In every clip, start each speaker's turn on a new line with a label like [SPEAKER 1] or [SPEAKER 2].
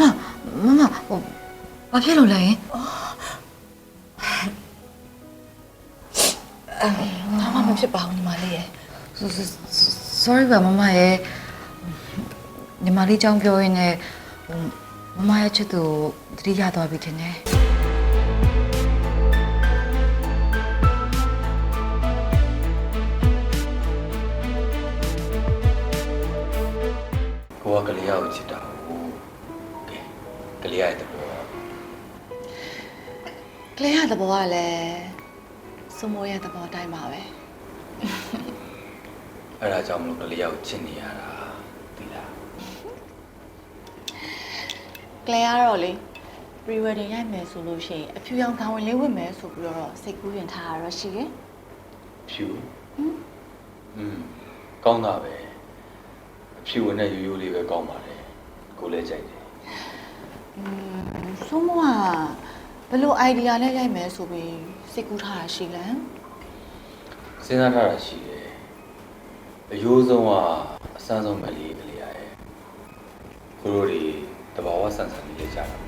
[SPEAKER 1] မမမမဟိုဘာဖြစ်လို့လဲယင်
[SPEAKER 2] ဘာမှမဖြစ်ပါဘူးညီမလေးရဲ့
[SPEAKER 1] sorry ပါမမရဲ့ညီမလေးကြောင်းပြောရင်းနဲ့ဟိုမမရဲ့ချစ်သူတတိရသွားပြီထင်တယ်
[SPEAKER 2] သဘောကလည်းစုံမိုးရဲ့သဘောအတိုင်းပါပဲ
[SPEAKER 3] အဲ့ဒါကြောင့်မလို့ကလေးကိုချစ်နေရတာသိလား
[SPEAKER 2] ကလေးကတော့လေ pre wedding ရိုက်မယ်ဆိုလို့ရှိရင်အဖြူရောင်ခေါင်းဝင်လေးဝတ်မယ်ဆိုပြီးတော့စိတ်ကူးရင်ထားရတော့ရှိတယ်
[SPEAKER 3] ဖြူอืมကောင်းတာပဲအဖြူဝင်တဲ့ရိုးရိုးလေးပဲကောင်းပါလေကိုလည်းကြိုက်တယ်
[SPEAKER 2] อืมစုံမိုးက ဘယ်လို idea နဲ့ရိုက်မယ်ဆိုပြီးစိတ်ကူးထားတာရှိလဲ
[SPEAKER 3] စဉ်းစားထားတာရှိတယ်အယိုးဆုံးကအစမ်းဆုံးမလေးကလေးရဲ့ကိုတို့တွေတဘာဝဆန်ဆန်လေးလေးကြားတာ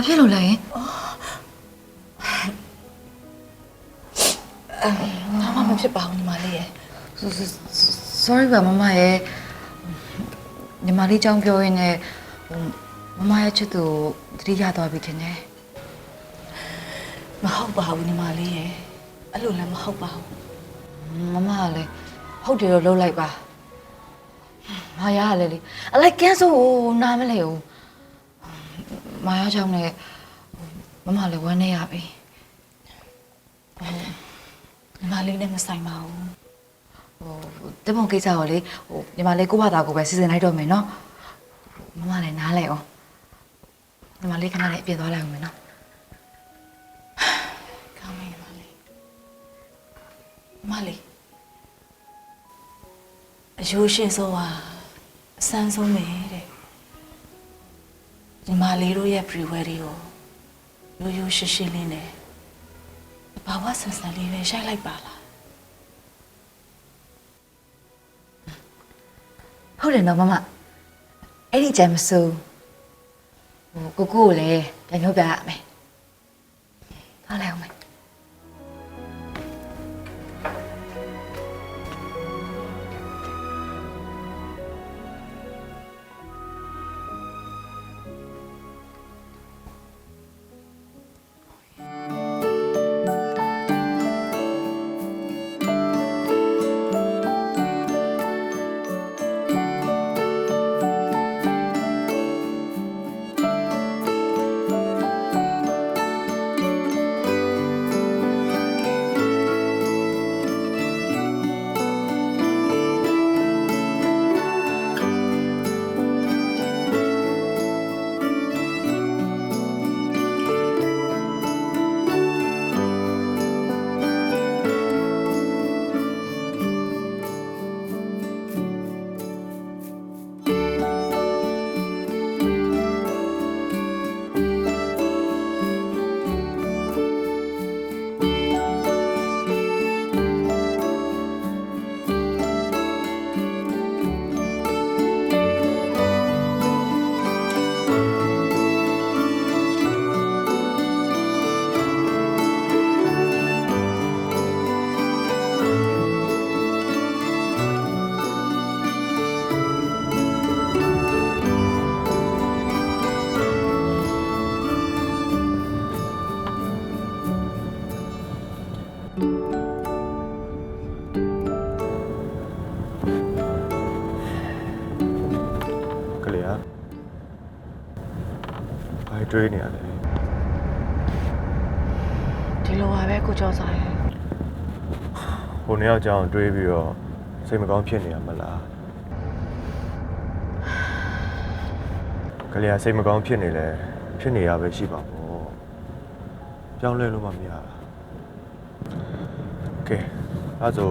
[SPEAKER 1] ဘာဖြစ်လို့လဲယင်
[SPEAKER 2] ဘာမှမဖြစ်ပါဘူးညီမလေးရဲ့
[SPEAKER 1] sorry ပါမမရဲ့ညီမလေးကြောင်းပြောရင်းနဲ့ဟိုမမရဲ့ချစ်သူတတိရသွားပြီထင်တယ်
[SPEAKER 2] မဟုတ်ပါဘူးညီမလေးရဲ့အဲ့လိုလည်းမဟုတ်ပါဘူး
[SPEAKER 1] မမကလည်းဟုတ်တယ်တော့လှုပ်လိုက်ပါမာယာကလည်းလေအလိုက်ကန်းဆိုနားမလဲဘူး မာယာကြောင့်လည်းမမလည်းဝမ်းနေရပြီ
[SPEAKER 2] ညီမလေးနဲ့မဆိုင်ပါဘူး
[SPEAKER 1] ဟိုတက်ပုံကိစ္စကိုလေဟိုညီမလေးကိုယ့်ဘာသာကိုပဲစီစဉ်လိုက်တော့မယ်နော်မမလည်းနားလဲအောင်ညီမလေးခဏလေးအပြင်သွားလိုက်အောင်မယ်နော်
[SPEAKER 2] ကောင်းပြီညီမလေးညီမလေးအယိုးရှိဆုံးဟာအဆန်းဆုံးပဲတဲ့ ညီမလေးတို့ရဲ့ pre wedding ကိုရိုးရိုးရှင်းရှင်းလေးနဲ့ဘာဝဆန်ဆန်လေးပဲရိုက်လိုက်ပါလား
[SPEAKER 1] ဟုတ်တယ်နော်မမအဲ့ဒီကြမ်းမစိုးဟိုကိုကိုကိုလည်းပြန်ပြောပြရမယ်သွားလိုက်အောင်မယ်
[SPEAKER 4] ဘာတွေးနေရလဲ
[SPEAKER 2] ဒီလိုပါပဲကိုကျော်စာရဲ့
[SPEAKER 4] ဟိုနှစ်ယောက်ကြောင်တွေးပြီးတော့စိတ်မကောင်းဖြစ်နေရမလားကလေးอ่ะစိတ်မကောင်းဖြစ်နေလဲဖြစ်နေရပဲရှိပါဘောပြောင်းလဲလို့မမရတာကဲအဲ့ဆို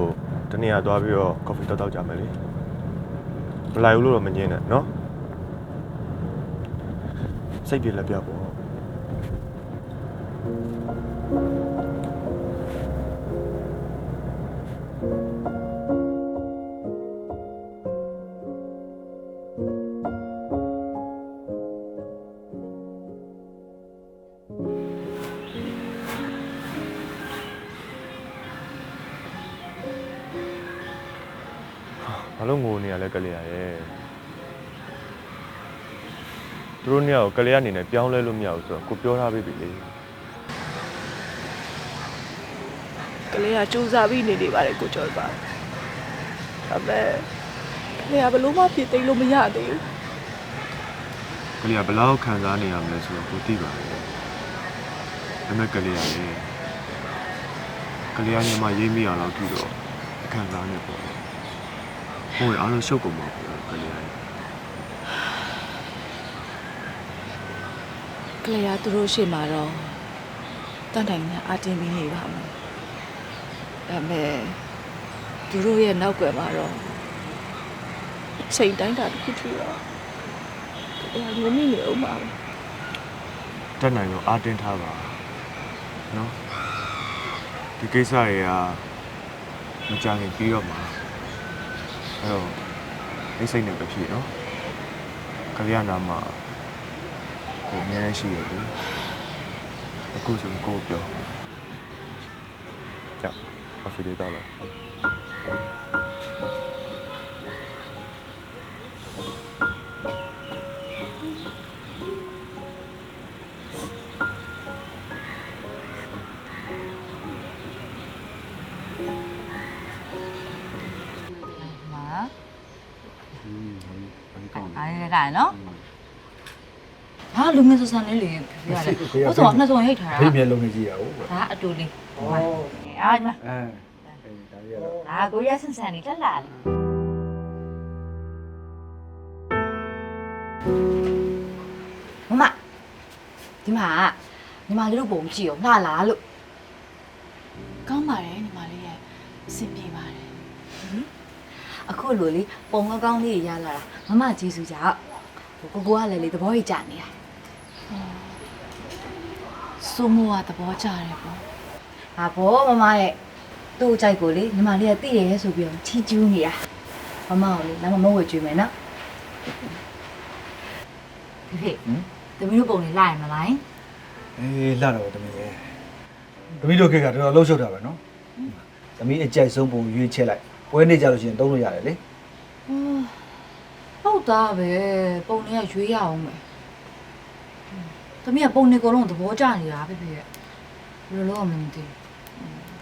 [SPEAKER 4] တနေ့ကသွားပြီးတော့ coffee တောက်တောက်ကြမယ်လေမလိုက်ဘူးလို့တော့မငင်းနဲ့နော် စိတ်ပြေလက်ပြပေါ့ဘာလို့ငိုနေရလဲကလေးရရဲ့ သူတို့နှစ်ယောက်ကလေးအနေနဲ့ပြောင်းလဲလို့မရဘူးဆိုတော့ကိုပြောထားပေးပြီလေ
[SPEAKER 5] ကလေးကစူးစမ်းပြီးနေနေပါတယ်ကိုကျော်ပါဒါပေမဲ့ကလေးကဘလို့မှဖြစ်သိမ်းလို့မရသေးဘူး
[SPEAKER 4] ကလေးကဘယ်လောက်ခံစားနေရမလဲဆိုတော့ကိုသိပါတယ်ဒါပေမဲ့ကလေးရရဲ့ကလေးကညမရေးမိအောင်တော့ကြည့်တော့ခံစားနေပေါ့ဟိုအားလုံးရှုပ်ကုန်ပါဘူးကလေးရရဲ့
[SPEAKER 5] က လေးကသူတို့ရှေ့မှာတော့တန်တိုင်နဲ့အတင်းပြီးနေပါမယ်ဒါပေမဲ့သူတို့ရဲ့နောက်ွယ်မှာတော့ချိန်တိုင်းတာတစ်ခုထူတော့ကလေးကငုံမိနေအောင်ပါပဲ
[SPEAKER 4] တက်နိုင်တော့အားတင်းထားပါနော်ဒီကိစ္စတွေကမကြခင်ပြီးတော့မှာအဲ့တော့အိတ်စိတ်နဲ့ပဲဖြစ်နော်ကလျာဏမှာ ကိုအများကြီးရှိရတယ်အခုဆိုကိုယ်ပြောကြောက်အဖေလေးတော့လား
[SPEAKER 1] မှာအားရကနော် ဟာလူမျိုးစစံလေးလေပြရတယ်ဟုတ်ဆိုနှစ်စုံဟိတ်ထားတာ
[SPEAKER 6] ဖိမျက်လုံးနဲ့ကြည့်ရအောင်ကွာ
[SPEAKER 1] ဒါအတူလေးအာမ
[SPEAKER 6] အဲဒါကြီးကတော့
[SPEAKER 1] ဒါကိုရဆန်ဆန်လေးတက်လာမမဒီမှာညီမလေးတို့ပုံကြည့်အောင်လှလားလို့
[SPEAKER 2] ကောင်းပါတယ်ညီမလေးရဲ့အဆင်ပြေပါတယ်
[SPEAKER 1] အခုလိုလေပုံကောင်းကောင်းလေးရလာတာမမကျေးဇူးကြောင့်ကိုကိုကလည်းလေသဘောကြီးကြနေတာ
[SPEAKER 2] စိုးမိုးကသဘောကျတယ်ပေါ့
[SPEAKER 1] ဟာဘောမမရဲ့သူ့အကြိုက်ကိုလေညီမလေးကသိရဲဆိုပြီးတော့ချီးကျူးနေတာမမကိုလေလမ်းမမဝဲကျွေးမယ်နော်ဖေဖေသမီးတို့ပုံလေးလာရမလား
[SPEAKER 6] အေးလှတော့တမီးရဲ့တမီးတို့ခေတ်ကတော်တော်လှုပ်ရှုပ်တာပဲနော်တမီးအကြိုက်ဆုံးပုံရွေးချက်လိုက်ပွဲနေကြလို့ရှိရင်သုံးလို့ရတယ်လေ
[SPEAKER 1] ဟုတ်သားပဲပုံလေးကရွေးရအောင်မယ် သမီးကပုံလေးအကုန်လုံးသဘောကျနေတာဖေဖေရဲ့ဘယ်လိုလုပ်အောင်မလဲမသိ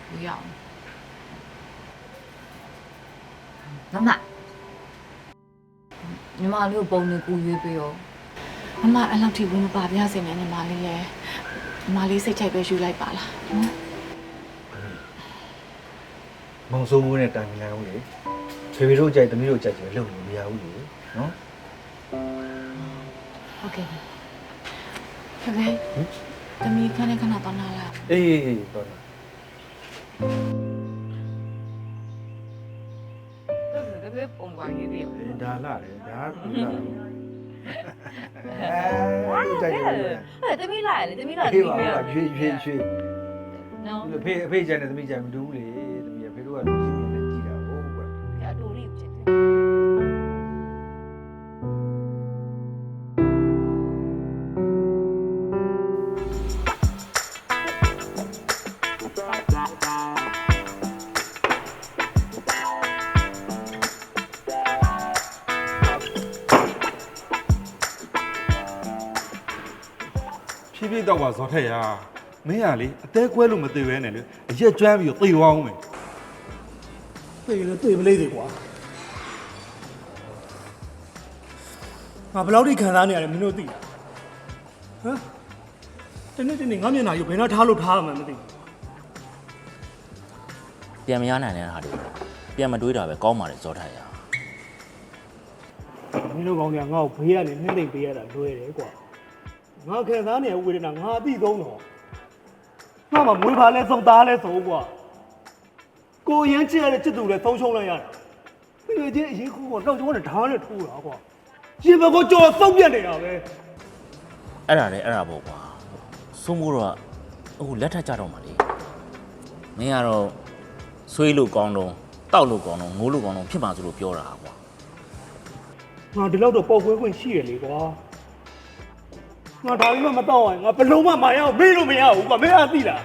[SPEAKER 1] ဘူးရွေးရအောင်မမညီမလေးကိုပုံလေးကူရွေးပေးရော
[SPEAKER 2] မမအဲ့လောက်ထိဝင်မပါပြစေနဲ့ညီမလေးရဲ့ညီမလေးစိတ်ချိုက်ပဲယူလိုက်ပါလားနော်
[SPEAKER 6] မောင်စိုးမိုးနဲ့တိုင်ပင်လိုက်အောင်လေဖေဖေတို့ကြိုက်တမီးတို့ကြိုက်တယ်လှုပ်လို့မရဘူးလေနော်
[SPEAKER 1] ဟုတ်ကဲ့
[SPEAKER 2] ဖေဖေတမီးခဏခဏတော့နားလာ
[SPEAKER 6] အေးအေးတော်တယ်
[SPEAKER 5] ဘယ်ပုံပါရေးသေး
[SPEAKER 6] အေးဒါလှတယ်ဒါကလှတယ်အဲကြိုက်တယ်
[SPEAKER 1] အဲ့တမီးလာရလေတမီးလာတ
[SPEAKER 6] ဖေး
[SPEAKER 1] မီး
[SPEAKER 6] ပါ
[SPEAKER 1] လာ
[SPEAKER 6] ပါရွှေရွှေရွှေ
[SPEAKER 1] နော်
[SPEAKER 6] အဖေအဖေကြိုက်တယ်တမီးကြိုက်မတူဘူးလေတမီးကဖေတို့ကလူကြီး
[SPEAKER 7] ဖြည်းဖြည်းတော့ပါဇော်ထက်ရမင်းကလေအသေးကွဲလို့မသေးပဲနဲ့လေအရက်ကျွမ်းပြီးတော့သေသွားအောင်မယ်
[SPEAKER 8] သိရင်လည်းသိမလေးသေးကွာငါဘယ်လောက်ထိခံစားနေရတယ်မင်းတို့သိလားဟမ်တနေ့တနေ့ငါမျက်နှာကြီးဘယ်တော့ထားလို့ထားရမှန်းမသိဘူး
[SPEAKER 9] ပြန်မရနိုင်တဲ့ဟာတွေပြန်မတွေးတာပဲကောင်းပါလေဇောထားရ
[SPEAKER 8] မင်းတို့ကောင်းတွေကငါ့ကိုဘေးကနေနှိမ့်သိမ့်ပေးရတာလွယ်တယ်ကွာ ငါခံစားနေရဝေဒနာငါအသိဆုံးတော့ငါမှမွေးပါလဲစုံသားလဲဆိုကွာကိုရမ်းချစ်ရတဲ့ချစ်သူလည်းသုံးရှုံးလိုက်ရတာတကယ်ချင်းအရင်ခုကတော့ကျောင်းနဲ့ဓာတ်နဲ့ထိုးတာကွာရှင်ဘကောကြော်စောက်ပြတ်နေတာပဲ
[SPEAKER 9] အဲ့ဒါလေအဲ့ဒါပေါ့ကွာစိုးမိုးတော့အခုလက်ထပ်ကြတော့မှလေမင်းကတော့ဆွေးလို့ကောင်းတော့တောက်လို့ကောင်းတော့ငိုးလို့ကောင်းတော့ဖြစ်ပါဆိုလို့ပြောတာကွာ
[SPEAKER 8] ငါဒီလောက်တော့ပေါက်ကွဲခွင့်ရှိရလေကွာ ငါဒါပြီးမှမတော့ရင်ငါဘယ်လုံးမှမရအောင်မေးလို့မရဘူးကွာမင်းအားသိလား